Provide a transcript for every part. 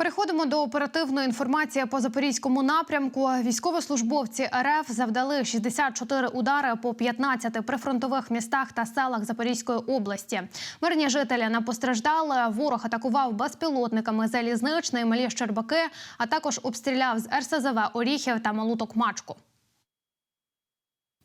Переходимо до оперативної інформації по запорізькому напрямку. Військовослужбовці РФ завдали 64 удари по 15 прифронтових містах та селах Запорізької області. Мирні жителі не постраждали. Ворог атакував безпілотниками залізничний, малі Щербаки, а також обстріляв з РСЗВ Оріхів та Малуток Токмачку.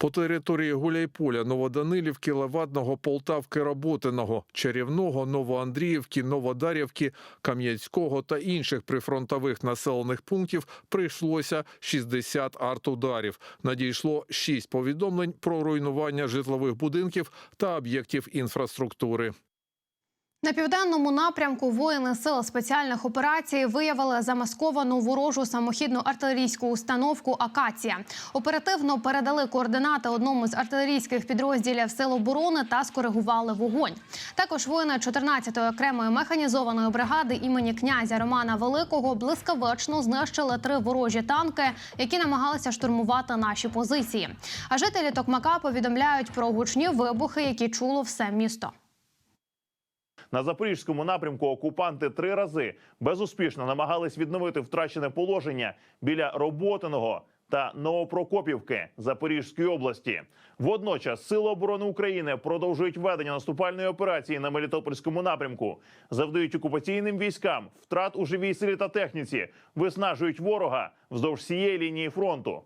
По території Гуляйполя, Новоданилівки, Левадного, Полтавки, Роботиного, Чарівного, Новоандріївки, Новодарівки, Кам'янського та інших прифронтових населених пунктів прийшлося 60 артударів. Надійшло 6 повідомлень про руйнування житлових будинків та об'єктів інфраструктури. На південному напрямку воїни сил спеціальних операцій виявили замасковану ворожу самохідну артилерійську установку Акація. Оперативно передали координати одному з артилерійських підрозділів сил оборони та скоригували вогонь. Також воїни 14-ї окремої механізованої бригади імені князя Романа Великого блискавично знищили три ворожі танки, які намагалися штурмувати наші позиції. А жителі Токмака повідомляють про гучні вибухи, які чуло все місто. На запорізькому напрямку окупанти три рази безуспішно намагались відновити втрачене положення біля Роботиного та Новопрокопівки Запорізької області. Водночас Сили оборони України продовжують ведення наступальної операції на Мелітопольському напрямку, завдають окупаційним військам втрат у живій силі та техніці, виснажують ворога вздовж всієї лінії фронту.